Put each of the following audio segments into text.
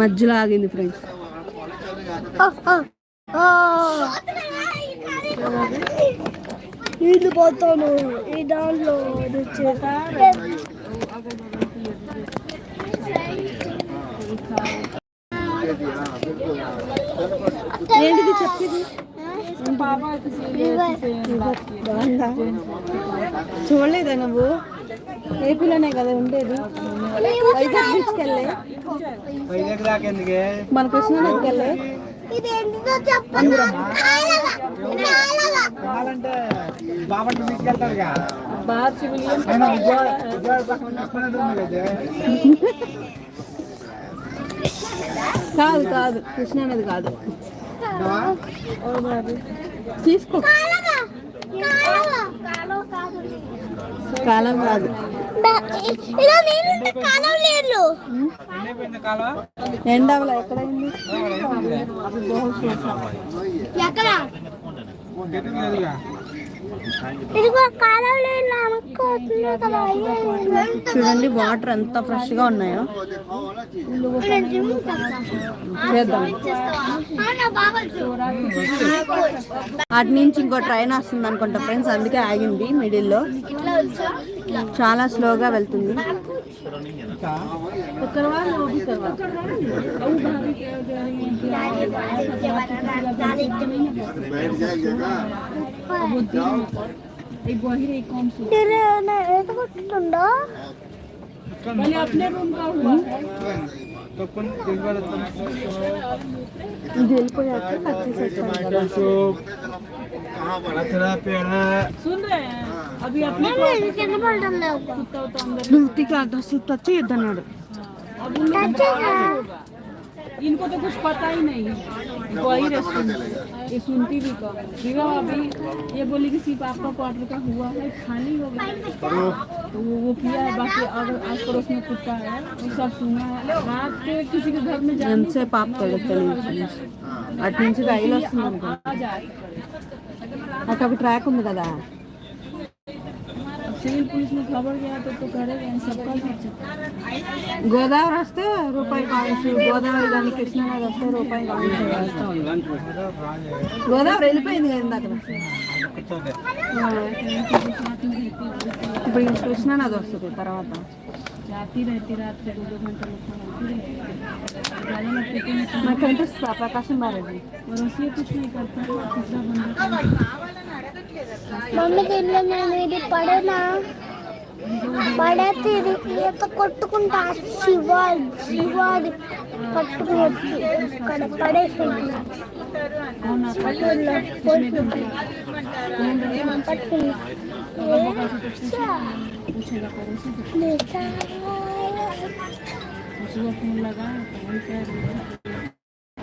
మధ్యలో ఆగింది ఫ్రెండ్స్. నీళ్ళు పోతాను. ఈ దాంట్లో ఏంటిది చెప్పేది? చూడలేదా నువ్వు? ఏపీలోనే కదా ఉండేది. వైజాగ్ బీచ్కి వెళ్ళే. వైజాగ్ దాకా ఎందుకే? మన కృష్ణానదికి వెళ్ళే. కదా కాదు కాదు. కృష్ణానది కాదు? తీసుకో. కాదు. కాలం కాలువ? ఎండవల ఎక్కడైంది? ఎక్కడ? చూడండి వాటర్ ఎంత ఫ్రెష్గా ఉన్నాయో అటు నుంచి ఇంకో ట్రైన్ వస్తుంది అనుకుంటా ఫ్రెండ్స్ అందుకే ఆగింది మిడిల్లో. చాలా స్లోగా వెళ్తుంది. तो करवा लो अभी करवा। मैंने अपने रूम का तो जाते से सुन रहे हैं। లేవు నువ్వు టికా అసలు టచ్ చేయొద్దన్నాడు इनको तो कुछ पता ही नहीं इनको वही रेस्टोरेंट ये सुनती भी कम है विवा अभी ये बोली कि सिर्फ आपका क्वार्टर का हुआ है खाली हो गया तो वो वो किया है बाकी अगर आस पड़ोस में कुत्ता है वो सब सुना है रात के किसी के घर में जाने ఎంతసేపు ఆపుతాడు తెలియదు అటు నుంచి రైలు వస్తుంది అనుకో आ जाए అటు ఒక ట్రాక్ ఉంది కదా सिविल पुलिस में खबर गया तो तो करेगा इन सबका खर्चा గోదావరి వస్తే రూపాయి కాయిన్స్ గోదావరి కానీ కృష్ణానది వస్తే రూపాయి కాయిన్స్ వేస్తా ఉంది గోదావరి వెళ్ళిపోయింది కదా ఇందాక ఇప్పుడు ఇంక కృష్ణానది వస్తుంది తర్వాత जाती रहती रात के दो दो घंटे में खाना ज़्यादा लगते तो नहीं నాకు కనిపిస్తా ప్రకాశం బారెడ్డి మమ్మీ దీనిలో నేను ఇది పడేనా? పడేది ఈత కొట్టుకుంటా. శివాడు శివాడు పట్టుకుని ఇక్కడ పడేసి పట్టుకుని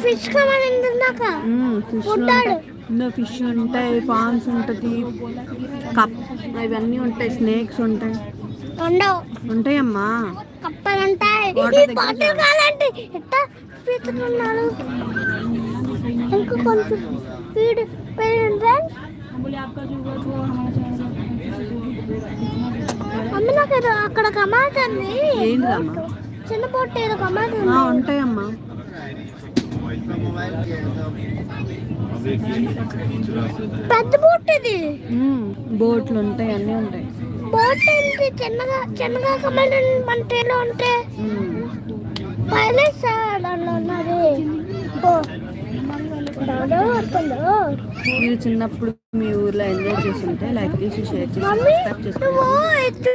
ఫిష్ కావాలి ఫిష్ ఇందులో ఫిష్ ఉంటాయి పాన్స్ ఉంటుంది కప్ ఇవన్నీ ఉంటాయి స్నేక్స్ ఉంటాయి. ఉంటాయమ్మా. కప్పలు ఉంటాయి బాటిల్ ఇంకా కొంచెం పీడు అమ్మ నాకు అక్కడ కమాల్సింది చిన్న పొట్టు ఏదో ఉంటాయమ్మా. పెద్ద బోట్ ఇది. బోట్లు ఉంటాయి అన్నీ ఉంటాయి. బోట్ ఏంటి చిన్నగా చిన్నగా కమాండ్ మన ట్రైన్లో ఉంటే. మీరు చిన్నప్పుడు మీ ఊర్లో ఎంజాయ్ చేస్తుంటే లైక్ చేసి షేర్ చేసి సబ్స్క్రైబ్ చేసుకోండి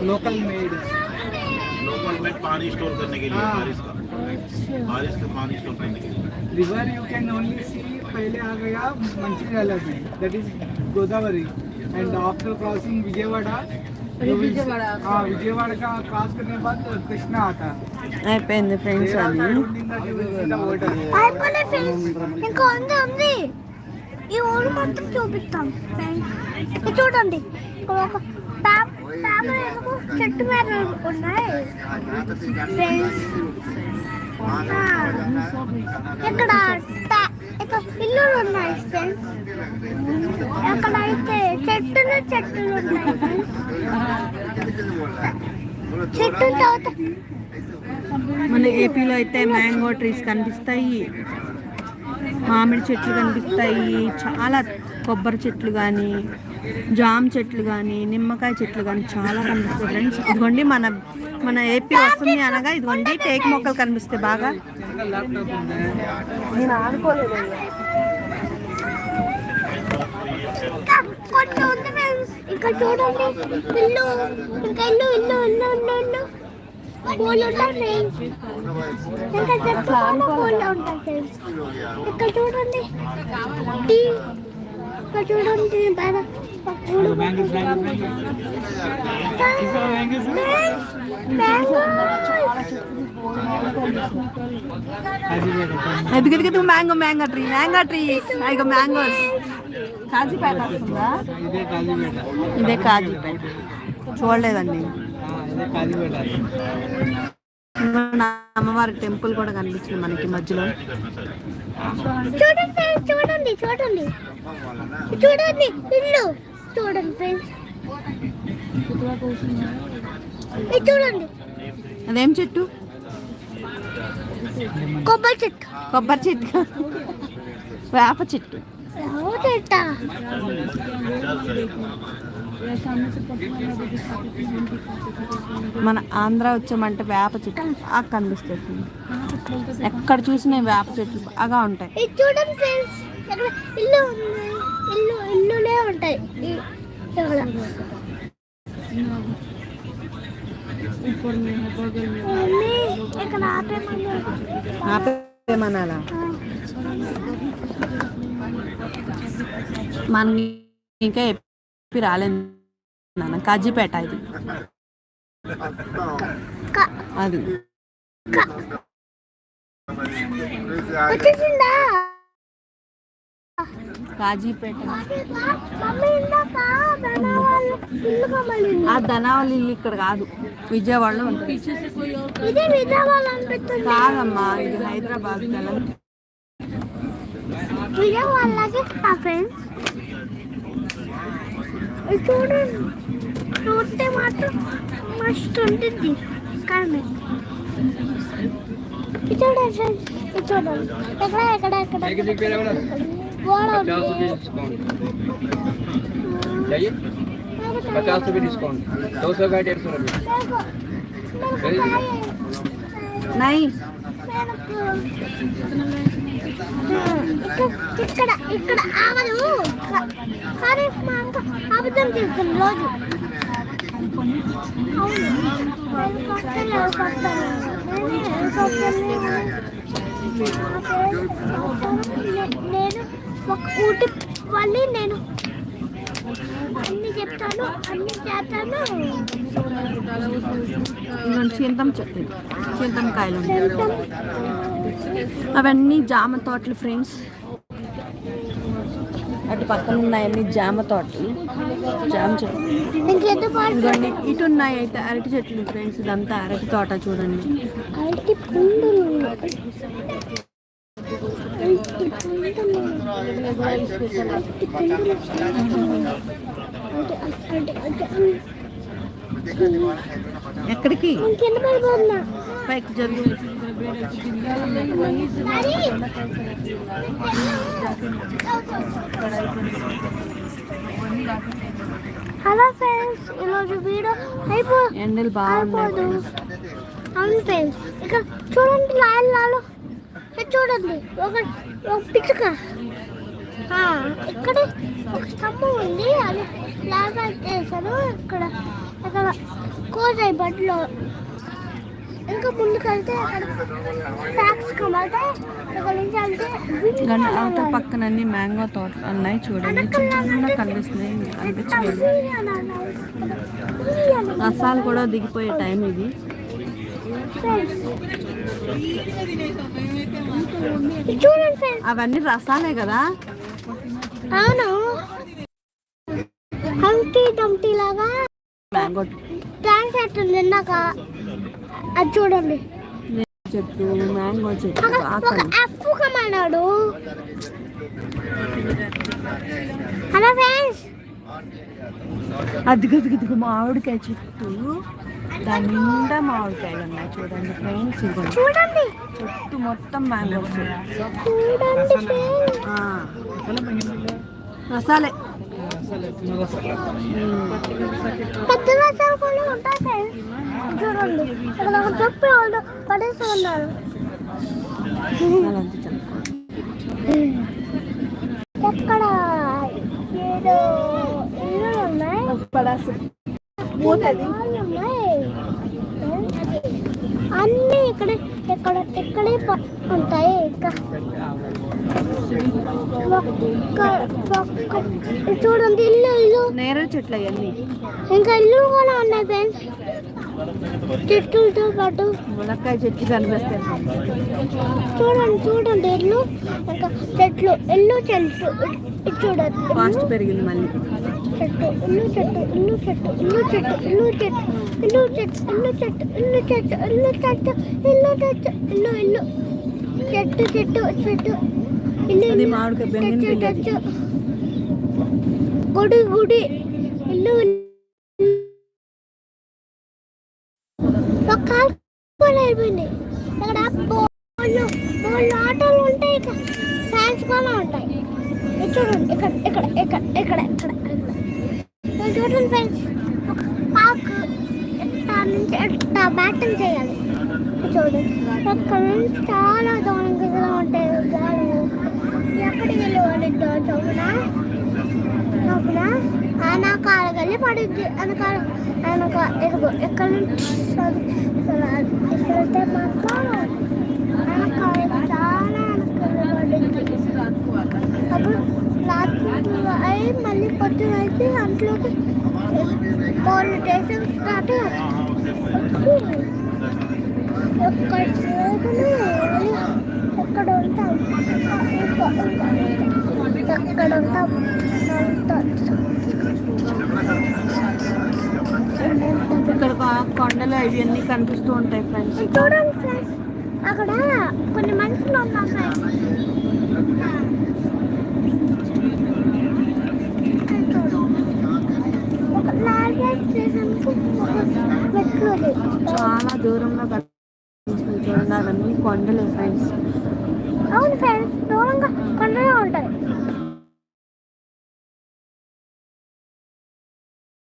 नहीं है ఆ, అటు అటెళ్ళు ये जस्ट लोकल मेड लोकल में पानी स्टोर करने के लिए हाँ। बारिश का बारिश का पानी स्टोर करने के लिए river you can only see पहले आ गया मंचिर्याला में that is Godavari and after crossing Vijayawada you will see- Vijayawada. हाँ विजयवाड़ा का क्रॉस करने के बाद कृष्णा आता है అయిపోయింది ఫ్రెండ్స్ There అది after ending that you will see the water. అయిపోలే ఫ్రెండ్స్ ఇంకా ఉంది ఉంది ఈ ఊరు మొత్తం చూపిస్తాం ఫ్రెండ్స్ ఇది చూడండి. చెట్టు మీద ఉన్నాయి? ఇక్కడ టా- ఉన్నాయి ఫ్రెండ్స్? అక్కడ అయితే చెట్టులు చెట్టులు ఉన్నాయి చెట్టు తర్వాత మన ఏపీలో అయితే మ్యాంగో ట్రీస్ కనిపిస్తాయి. మామిడి చెట్లు కనిపిస్తాయి. చాలా కొబ్బరి చెట్లు కానీ జామ చెట్లు కానీ నిమ్మకాయ చెట్లు కానీ చాలా కనిపిస్తాయి ఫ్రెండ్స్. ఇదిగోండి మన మన ఏపీ వస్తుంది అనగా ఇదిగోండి టేక్ మొక్కలు కనిపిస్తాయి బాగా. నేను ఆడుకోలేదు ఇక్కడ చూడండి. ఇల్లు ఇంకా ఇల్లు ఇల్లు ఇల్లు ఇల్లు ఇల్లు. ఇక్కడ చూడండి. ఇక్కడ చూడండి బాగా. ఎదుగు ఎదుగు mango mango tree mango trees ఇక మ్యాంగోస్. కాజీపేట వస్తుందా? ఇదే కాజీపేట చూడలేదండి. అమ్మవారి టెంపుల్ కూడా కనిపించింది మనకి మధ్యలో. చూడండి చూడండి చూడండి. చూడండి ఇల్లు. చూడండి ఫ్రెండ్స్ చూడండి. అదేం చెట్టు? కొబ్బరి చెట్టు. కొబ్బరి చెట్టు. వేప చెట్టు. మన ఆంధ్ర వచ్చామంటే వేప చెట్టు బాగా కనిపిస్తుంది. ఎక్కడ చూసినా వేప చెట్లు బాగా ఉంటాయి. చూడండి ఫ్రెండ్స్ ఇక్కడ ఇల్లు ఉంది. ఇల్లు ఇల్లులే ఉంటాయి. ఇక్కడ ఇక్కడ ఆపేమనాలా? మనం ఇంకా ఎప్పి రాలేదు నాన్న. కాజీపేట ఇది. క- అది. వచ్చేసిందా? కాజీపేట. ఆ ధనావళి ఇల్లు ఇక్కడ కాదు. విజయవాడలో కాదమ్మా ఇది హైదరాబాద్ చూడండి చూస్తే మాత్రం మస్తు ఉంటుంది. కానీ ఇది చూడండి ఫ్రెండ్స్ ఇది చూడండి ఎక్కడ ఎక్కడ ఎక్కడ? एक एक पेड़ वाला గోడ पचास ఉంది. रुपये डिस्काउंट चाहिए पचास रुपये डिस्काउंट दो सौ का डेढ़ सौ रुपये నాకు- నాకు కాయ- నై నాకు ఇక్కడ ఇక్కడ ఆవదు కానీ మా అక్క అబద్ధం చెప్తుంది రోజు అవును హెలికాప్టర్ హెలికాప్టర్ నేను ఒక ఊటి మళ్ళీ నేను. అన్ని చెప్తాను అన్ని చేస్తాను. చింతం అవన్నీ జామ తోటలు ఫ్రెండ్స్. అటు పక్కన ఉన్నాయన్నీ జామ తోటలు జామ చెట్లు ఇటు ఉన్నాయి అయితే అరటి చెట్లు ఫ్రెండ్స్. ఇదంతా అరటి తోట చూడండి. అరటి పండులు అరటి పండులు అరటి పండులు అంటే అంటే ఎక్కడికి? పైకి జరుగు. హలో ఫ్రెండ్స్ ఈరోజు వీడియో అయిపో ఎండలు అయిపోదు. అవును ఫ్రెండ్స్ ఇక్కడ చూడండి లాల్ లాలు చూడండి. ఒక పిచ్చుక. ఇక్కడ ఒక స్తంభం ఉంది. అది లాగా చేశారు. ఇక్కడ అక్కడ కోజాయి బట్టలో ఇంకా ముందుకు వెళ్తే అక్కడ ఫ్యాక్స్ కమాతే పక్కన అన్ని మ్యాంగో తోటలు ఉన్నాయి చూడండి. చిన్న కనిపిస్తున్నాయి మీకు కనిపించలేదు రసాలు కూడా దిగిపోయే టైం ఇది. అవన్నీ రసాలే కదా. అవును. హంటీ డంటీ లాగా మ్యాంగో డాన్స్ ఇందాక. అది చూడండి. చెట్టు మ్యాంగో చెట్టు ఎఫ్ కమాడాడు హలో ఫ్రెండ్స్. అదిగో అదిగో మామిడికాయ చెట్టు. దాని నిండా మామిడికాయలు ఉన్నాయి. చూడండి ఫ్రెండ్స్ చూడండి. చుట్టూ మొత్తం మ్యాంగోస్ రసాలే. పడేసి ఉన్నారు. ఎక్కడ? ఏదో ఉన్నాయి. పోతుంది. అన్నీ ఇక్కడే ఇక్కడ ఇక్కడే ఉంటాయి ఇంకా. చూడండి ఇల్లు ఇల్లు. నేరేడు చెట్లు అవన్నీ. ఇంకా ఇల్లు కూడా ఉన్నాయి ఫ్రెండ్స్. చెట్టులతో పాటు. మునక్కాయ చెట్లు కనిపిస్తాయి చూడండి చూడండి ఇల్లు. ఇంకా చెట్లు ఇల్లు చెట్లు. చూడండి. పెరిగింది మళ్ళీ. చెట్టు ఇల్లు చెట్టు ఇల్లు చెట్టు ఇల్లు చెట్టు ఇల్లు చెట్టు ఇల్లు చెట్టు ఇల్లు చెట్టు ఇల్లు చెట్టు ఇల్లు చెట్టు ఇల్లు చెట్టు ఇల్లు ఇల్లు చెట్టు చెట్టు చెట్టు ఇల్లు అది ఇల్లు మామిడికాయ బెంగన్ చెట్టు బిల్లు అది. చెట్టు గుడి గుడి ఇల్లు ఇల్లు. ఒక కాలు కూడా అయిపోయింది ఇక్కడ బోళ్ళు బోళ్ళు ఆటోలు ఉంటాయి ఇక్కడ ఫ్యాన్స్ కూడా ఉంటాయి ఇది చూడండి ఇక్కడ ఇక్కడ ఇక్కడ ఇక్కడ ఇక్కడ ఇక్కడ చూడండి ఫ్రెండ్స్ పాకు నుంచి ఎట్లా బ్యాటింగ్ చేయాలి. చూడండి. అక్కడ నుంచి చాలా దూరంగా ఉంటాయి గాలు. ఎక్కడికి వెళ్ళి చదువునా చదువునా ఆయన కాళ్ళకి వెళ్ళి పడుద్ది. ఆయన కాళ్ళ ఆయన ఇదిగో ఇక్కడ నుంచి ఇక్కడైతే మాత్రం ఆయన కాళ్ళకి చాలా వెనకాల పడుద్ది. అప్పుడు రాత్రి అయి మళ్ళీ పొద్దున అయితే అంట్లోకి బాల్ టేస్ట్ స్టార్ట్ ఎక్కడ ఉంటాం ఎక్కడ ఉంటాం ఇక్కడ కొండలు అవన్నీ కనిపిస్తూ ఉంటాయి ఫ్రెండ్స్ చూడండి ఫ్రెండ్స్ అక్కడ కొన్ని మనుషులు ఉన్నాం ఫ్రెండ్స్ ఒక లారీ స్టేషన్కి ఒక మెట్లు ఉంది. చాలా దూరంలో కనిపిస్తుంది చూడండి అవన్నీ కొండలు ఫ్రెండ్స్ అవును ఫ్రెండ్స్ దూరంగా కొండలే ఉంటాయి.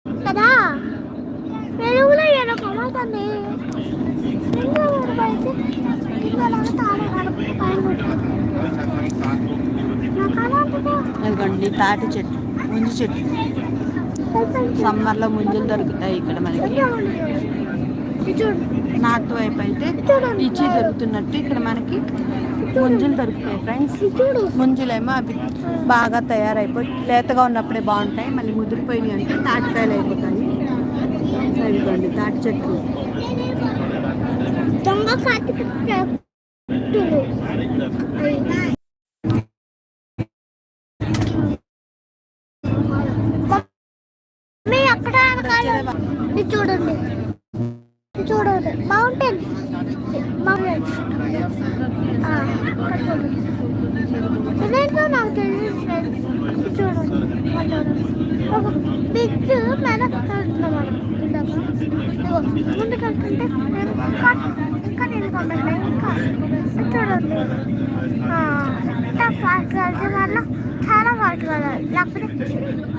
కదా? వెలుగులో ఏదో కమవుతుంది అదిగోండి తాటి చెట్టు ముంజు చెట్టు. సమ్మర్లో ముంజులు దొరుకుతాయి ఇక్కడ మనకి. చూడు. నార్త్ వైపు అయితే ఇచ్చి దొరుకుతున్నట్టు ఇక్కడ మనకి ముంజులు దొరుకుతాయి ఫ్రెండ్స్ చూడు ముంజులేమో అవి బాగా తయారైపోయి లేతగా ఉన్నప్పుడే బాగుంటాయి మళ్ళీ ముదిరిపోయినాయి అంటే తాటికాయలు అయిపోతాయి. ఇదిగోండి తాటి చెట్లు. చూడండి. చూడదు. మౌంటైన్ ఇదేంటో నాకు తెలుసు చూడండి. బిగ్ మనం. ముందు కలుతుంటే ఇంకా నేను కొట్టలేదు ఇంకా. చూడండి. ఎంత వల్ల చాలా ఫాస్ట్ కలదు లేకపోతే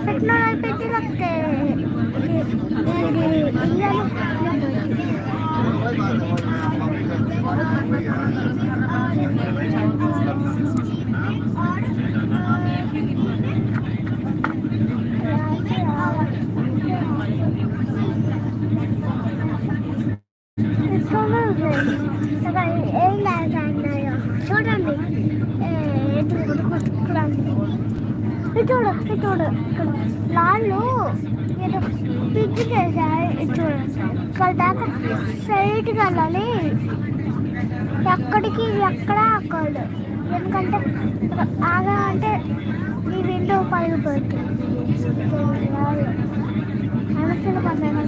పెట్రోల్ అయిపోయింది లేకపోతే Sonra evlerden yok. Sonra bir e, చూడు చూడు ఇక్కడ లాళ్ళు ఏదో పిచ్చి చేశారు చూడండి ఇక్కడ దాకా స్ట్రైట్గా వెళ్ళాలి. ఎక్కడికి ఎక్కడ అక్కడు ఎందుకంటే ఆగా అంటే ఈ విండో పగిలిపోతుంది పడ్డాను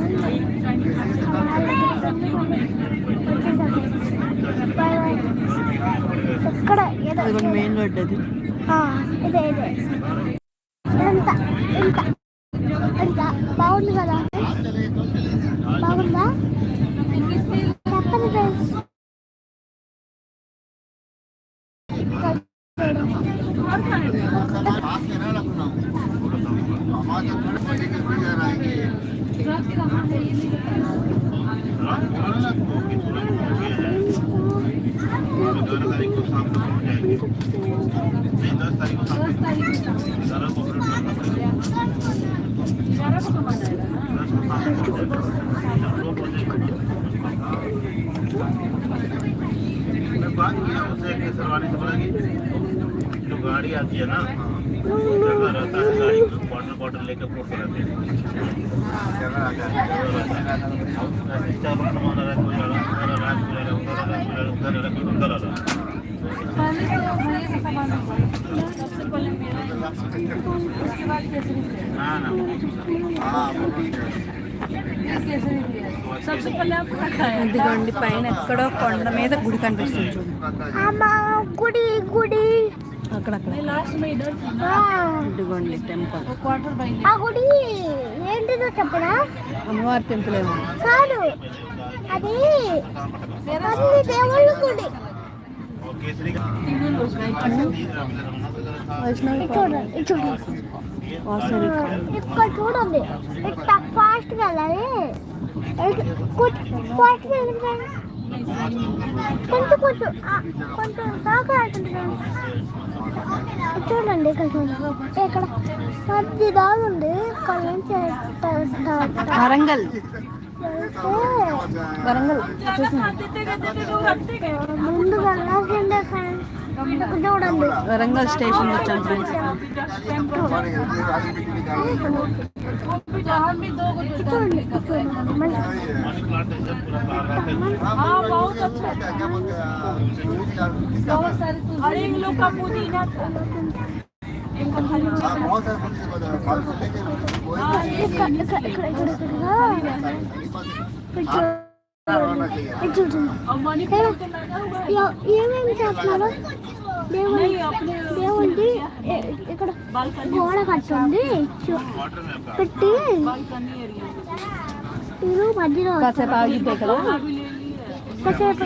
ఎక్కడ? ఏదో మెయిన్ రోడ్ అది. ఇదే ఇదే. ఎంత ఎంత ఎంత బాగుంది కదా బాగుందా చెప్పండి ఫ్రెండ్స్ ग्यारह तारीख को शाम को पहुंच जाएंगे नहीं दस तारीख को शाम को मैं बात किया उससे कि सरवानी से बोला कि जो गाड़ी आती है ना जगह रहता है गाड़ी को क्वार्टर क्वार्टर लेकर फ़ोटो रहते हैं चार सामान रख उधर रख उधर रख उधर रख उधर रख ना ना हाँ।, हाँ। ఇదిగోండి పైన ఎక్కడో కొండ మీద గుడి కనిపిస్తుంది గుడి గుడి. ఇదిగోండి టెంపుల్. గుడి ఏంటిదో చెప్పరా అమ్మవారి టెంపుల్ ఏమో. అది వైష్ణవి చూడండి. ఇక్కడ చూడండి. ఇక్కడ ఫాస్ట్ వెళ్ళాలి ఫాస్ట్ వెళ్ళండి కొంచెం కొంచెం కొంచెం దాకా చూడండి ఇక్కడ చూడండి. ఇక్కడ మధ్య దాగు ఉంది. ఇక్కడ నుంచి వరంగల్. వరంగల్. ముందు వెళ్ళాల్సిందే ఫ్రెండ్స్ వరంగల్ స్టేషన్ వచ్చాం ఫ్రెండ్స్ वो भी जहाँ भी दो को देता చూడండి ఇక్కడ చూడండి మళ్ళీ मनी प्लांट है पूरा बाहर रहता है हाँ बहुत अच्छा बहुत सारे ఏమేమి చేస్తున్నారు దేవుడి ఇక్కడ గోడ కట్టుంది పెట్టి మధ్యలో కాసేపు ఆగిద్ది ఇక్కడ కాసేపు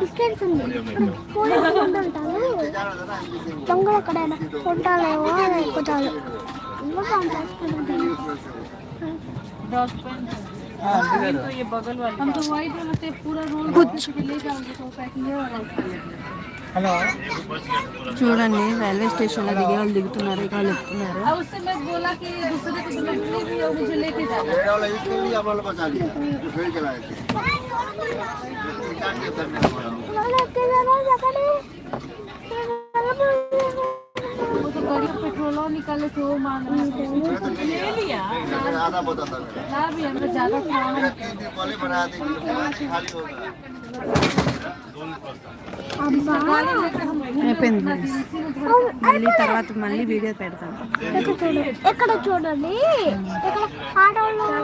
డిస్టెన్స్ ఉంది దొంగలు ఎక్కడైనా ఉంటాలేవో ఎక్కుతారు कुछ చూడండి రైల్వే స్టేషన్ లో దిగే వాళ్ళు దిగుతున్నారు ఇక వాళ్ళు ఎక్కుతున్నారు और उससे मैं बोला कि दूसरे को तो भी और मुझे लेके जाना నాన్న ఎక్కేదానా అక్కడే वो तो गाड़ी का पेट्रोल और निकाले थे वो मांग रहे थे ले लिया ना भी हमको ज्यादा खाना गाड़ी लेकर हम అయిపోయింది మళ్ళీ తర్వాత మళ్ళీ వీడియో పెడతాను ఎక్కడ చూడండి?